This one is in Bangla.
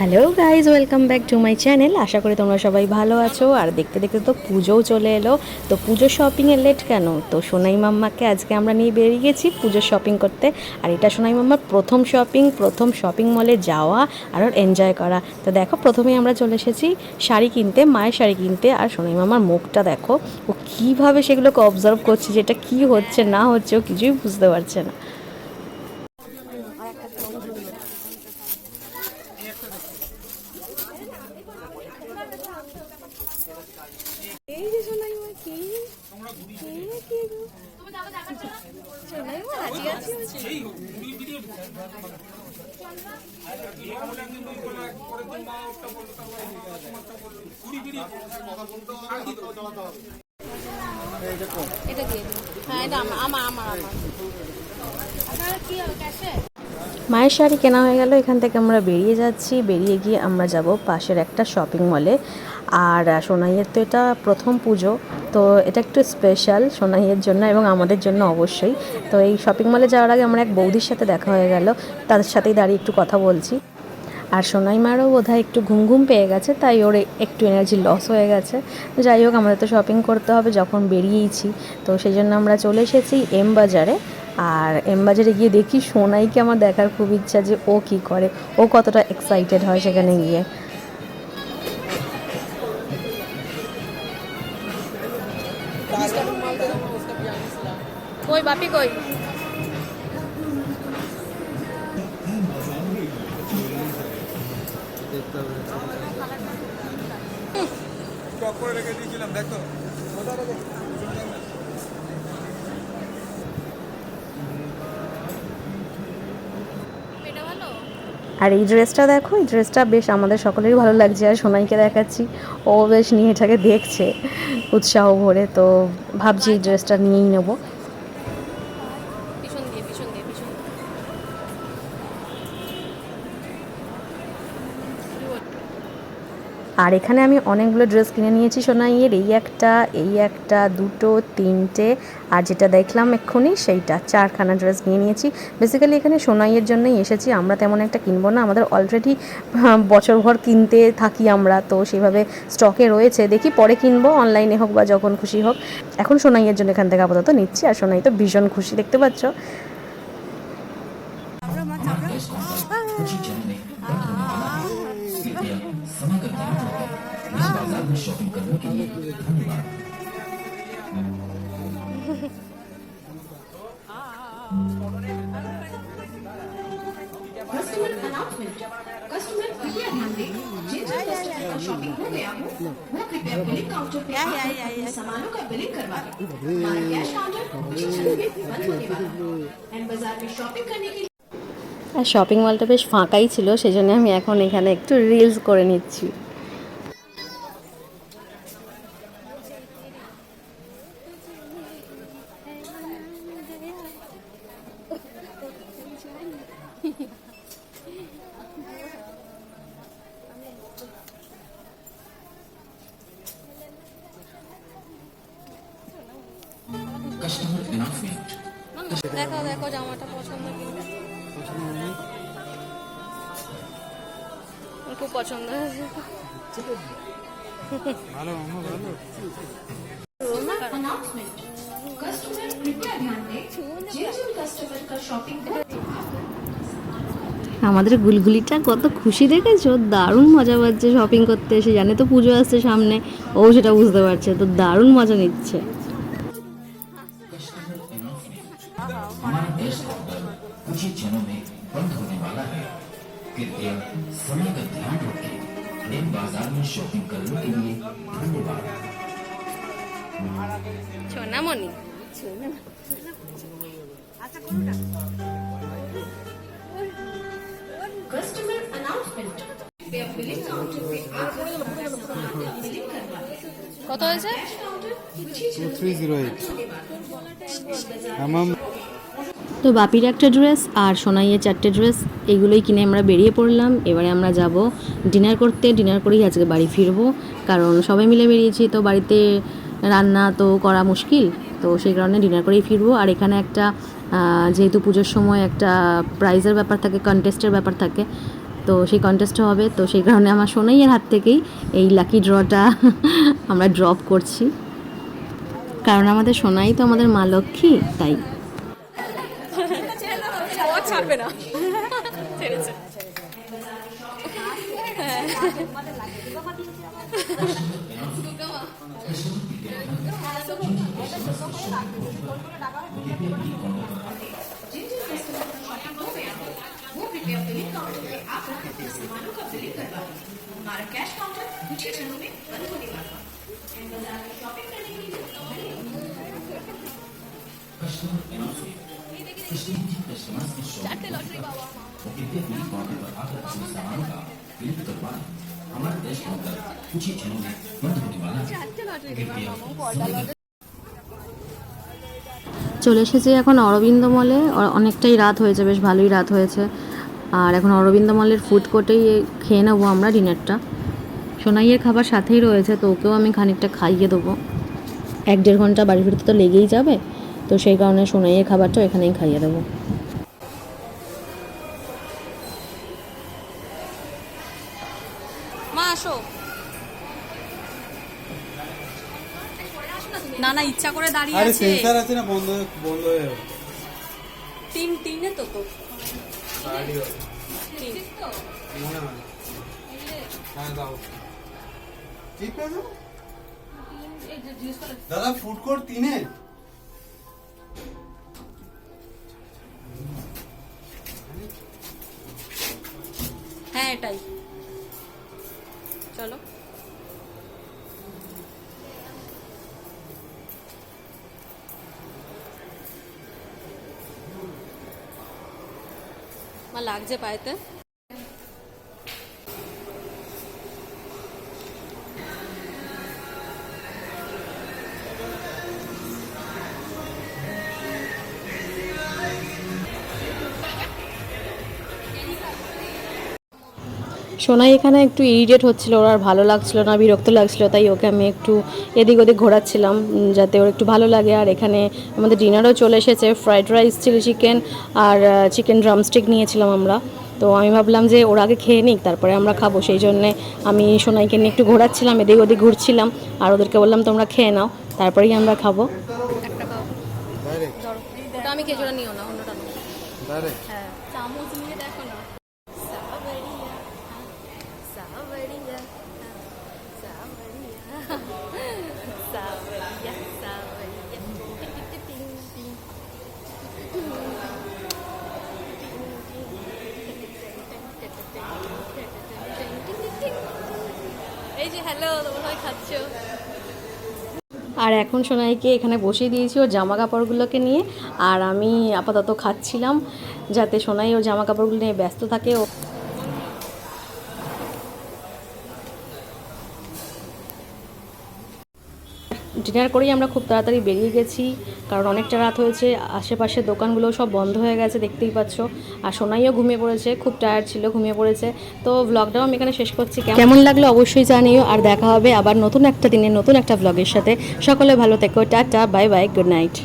Hello guys welcome back to my channel আশা করি তোমরা সবাই ভালো আছো। আর দেখতে দেখতে তো পুজোও চলে এলো। তো পুজো শপিংয়ে লেট কেন? তো সোনাই মাম্মাকে আজকে আমরা নিয়ে বেরিয়ে গেছি পুজোর শপিং করতে। আর এটা সোনাই মাম্মার প্রথম শপিং প্রথম শপিং মলে যাওয়া আর ওর এনজয় করা। তো দেখো, প্রথমেই আমরা চলে এসেছি শাড়ি কিনতে, মায়ের শাড়ি কিনতে। আর সোনাই মাম্মার মুখটা দেখো, ও কীভাবে সেগুলোকে অবজার্ভ করছে, যে এটা কী হচ্ছে, না হচ্ছে, ও কিছুই বুঝতে পারছে না। এই যে সোনাই মা কি? কি গো? সোনাই মা রাজি আছি এটা দিয়ে দিন। হ্যাঁ এটা আমার আমার আমার আমার। আপনারা কি হবে ক্যাশে মায়ের শাড়ি কেনা হয়ে গেল। এখান থেকে আমরা বেরিয়ে যাচ্ছি। বেরিয়ে গিয়ে আমরা যাব পাশের একটা শপিং মলে আর সোনাইয়ের তো এটা প্রথম পুজো। তো এটা একটু স্পেশাল সোনাইয়ের জন্য এবং আমাদের জন্য অবশ্যই। তো এই শপিং মলে যাওয়ার আগে আমরা এক বৌদির সাথে দেখা হয়ে গেল। তাদের সাথেই দাঁড়িয়ে একটু কথা বলছি। আর সোনাই মারও বোধহয় একটু ঘুম ঘুম পেয়ে গেছে, তাই ওর একটু এনার্জি লস হয়ে গেছে। যাই হোক, আমাদের তো শপিং করতে হবে, যখন বেরিয়েইছি। তো সেই জন্য আমরা চলে এসেছি এম বাজারে। আর এমবাজারে গিয়ে দেখি সোনাইকে আমার দেখার খুব ইচ্ছা যে ও কি করে। ও কতটা এক্সাইটেড হয় সেখানে গিয়ে। কই বাপি কই? স্টক করে রেখে দিয়েছিলাম দেখো এটা ভালো আর এই ড্রেসটা দেখো, এই ড্রেসটা বেশ আমাদের সকলেরই ভালো লাগছে। আর সোনাইকে দেখাচ্ছি, ও বেশ নিয়ে এটাকে দেখছে, উৎসাহ ভরে। তো ভাবছি এই ড্রেসটা নিয়েই নেব। আর এখানে আমি অনেকগুলো ড্রেস কিনে নিয়েছি সোনাইয়ের এই একটা এই একটা দুটো তিনটে আর যেটা দেখলাম এক্ষুনি সেইটা চারখানা ড্রেস নিয়ে নিয়েছি বেসিক্যালি এখানে সোনাইয়ের জন্যই এসেছি আমরা তেমন একটা কিনবো না আমাদের অলরেডি বছরভর কিনতে থাকি আমরা তো সেইভাবে স্টকে রয়েছে দেখি পরে কিনবো অনলাইনে হোক বা যখন খুশি হোক এখন সোনাইয়ের জন্য এখান থেকে আপাতত নিচ্ছি আর সোনাই তো ভীষণ খুশি দেখতে পাচ্ছ कस्टमर अनाउंसमेंट कस्टमर कृपया ध्यान दें जिन जिन कस्टमर का शॉपिंग हो गया हो वो कृपया बिलिंग काउंटर पे आकर अपने सामानों का बिलिंग करवा लें हमारा कैश काउंटर कुछ क्षण में बंद होने वाला। है एंड बाज़ार में शॉपिंग करने के लिए আর শপিং মলটা বেশ ফাঁকাই ছিল সেই জন্য আমি এখন এখানে একটু রিলস করে নিচ্ছি। দেখো দেখো জামাটা পছন্দ কিনা। আমার খুব পছন্দ হয়েছে ভালো আমার ভালো अनाउंसमेंट कस्टमर कृपया ध्यान दें जिन जिन कस्टमर का शॉपिंग हो আমাদের গুলগুলিটা কত খুশি দেখেছো দারুণ মজা পাচ্ছে শপিং করতে এসে জানে তো পুজো আসছে সামনে ও সেটা বুঝতে পারছে তো দারুণ মজা নিচ্ছে कुछ ही क्षणों में बंद होने वाला है कृपया समय का ध्यान रखें दिन बाजार में शॉपिंग करने के लिए धन्यवाद সোনামণি कस्टमर अनाउंसमेंट कृपया बिलिंग काउंटर पे आकर अपने सामान का बिलिंग करवा लें কত হয়েছে कैश काउंटर তো বাপির একটা ড্রেস আর সোনাইয়ের চারটে ড্রেস এগুলোই কিনে আমরা বেরিয়ে পড়লাম। এবারে আমরা যাব ডিনার করতে। ডিনার করেই আজকে বাড়ি ফিরবো। কারণ সবাই মিলে বেরিয়েছি, তো বাড়িতে রান্না তো করা মুশকিল। তো সেই কারণে ডিনার করেই ফিরবো। আর এখানে একটা যেহেতু পুজোর সময় একটা প্রাইজের ব্যাপার থাকে কন্টেস্টের ব্যাপার থাকে, তো সেই কন্টেস্টও হবে। তো সেই কারণে আমার সোনাইয়ের হাত থেকেই এই লাকি ড্রটা আমরা ড্রপ করছি। কারণ আমাদের সোনাই তো আমাদের মা লক্ষ্মী, তাই का बिलिंग करवाएं हमारा कैश काउंटर कुछ ही क्षणों में बंद होने वाला कस्टमर कस्टमर्स की शॉपिंग वो कृपया बिलिंग काउंटर पर आकर अपने सामानों का बिलिंग करवाएं हमारा कैश काउंटर कुछ ही क्षणों में बंद होने वाला है कृपया চলে এসেছি এখন অরবিন্দ মলে অ- অনেকটাই রাত হয়েছে বেশ ভালোই রাত হয়েছে আর এখন অরবিন্দ মলের ফুড কোর্টেই খেয়ে নেবো আমরা ডিনারটা সোনাইয়ের খাবার সাথেই রয়েছে তো ওকেও আমি খানিকটা খাইয়ে দেবো এক দেড় ঘন্টা বাড়ি ফিরতে তো লেগেই যাবে তো সেই কারণে সোনাইয়ের খাবারটাও এখানেই খাইয়ে দেবো আসো। না না ইচ্ছা করে দাঁড়িয়ে আরে আছে। আছে না বন্ধ বন্ধ হয়ে যাবে। তিন তিনে তো তো। হয় হ্যাঁ দাদা ফুড কোর্ট তিনে? হ্যাঁ এটাই। চলো। মা লাগছে পায়েতে। সোনাই এখানে একটু ইরিটেট হচ্ছিল ওর আর ভালো লাগছিল না বিরক্ত লাগছিল তাই ওকে আমি একটু এদিক ওদিক ঘোরাচ্ছিলাম যাতে ওর একটু ভালো লাগে। আর এখানে আমাদের ডিনারও চলে এসেছে ফ্রাইড রাইস চিলি চিকেন আর চিকেন ড্রামস্টিক নিয়েছিলাম আমরা। তো আমি ভাবলাম যে ওর আগে খেয়ে নিক তারপরে আমরা খাব। সেই জন্যে আমি সোনাইকে নিয়ে একটু ঘোরাচ্ছিলাম এদিক ওদিক ঘুরছিলাম। আর ওদেরকে বললাম তোমরা খেয়ে নাও তারপরেই আমরা খাব। আমি খেজুরা নিও না অন্যটা হ্যাঁ চামচ নিয়ে দেখো না সাবরিয়া সাবরিয়া সাবরিয়া সাবরিয়া সাবরিয়া টিং টিং এই যে হ্যালো তোমরা সবাই আর এখন সোনাইকে এখানে বসিয়ে দিয়েছি ওর জামা কাপড়গুলোকে নিয়ে। আর আমি আপাতত খাচ্ছিলাম, যাতে সোনাই ও জামা কাপড়গুলো নিয়ে ব্যস্ত থাকে। ও ডিনার করেই আমরা খুব তাড়াতাড়ি বেরিয়ে গেছি, কারণ অনেকটা রাত হয়েছে, আশেপাশের দোকানগুলো সব বন্ধ হয়ে গেছে, দেখতেই পাচ্ছ। আর সোনাইও ঘুমিয়ে পড়েছে, খুব টায়ার্ড ছিল, ঘুমিয়ে পড়েছে। তো ব্লগটাও আমি এখানে শেষ করছি, কেমন? লাগল অবশ্যই জানিও, আর দেখা হবে আবার নতুন একটা দিনে নতুন একটা ব্লগের সাথে। সকলে ভালো থেকো, tata bye bye good night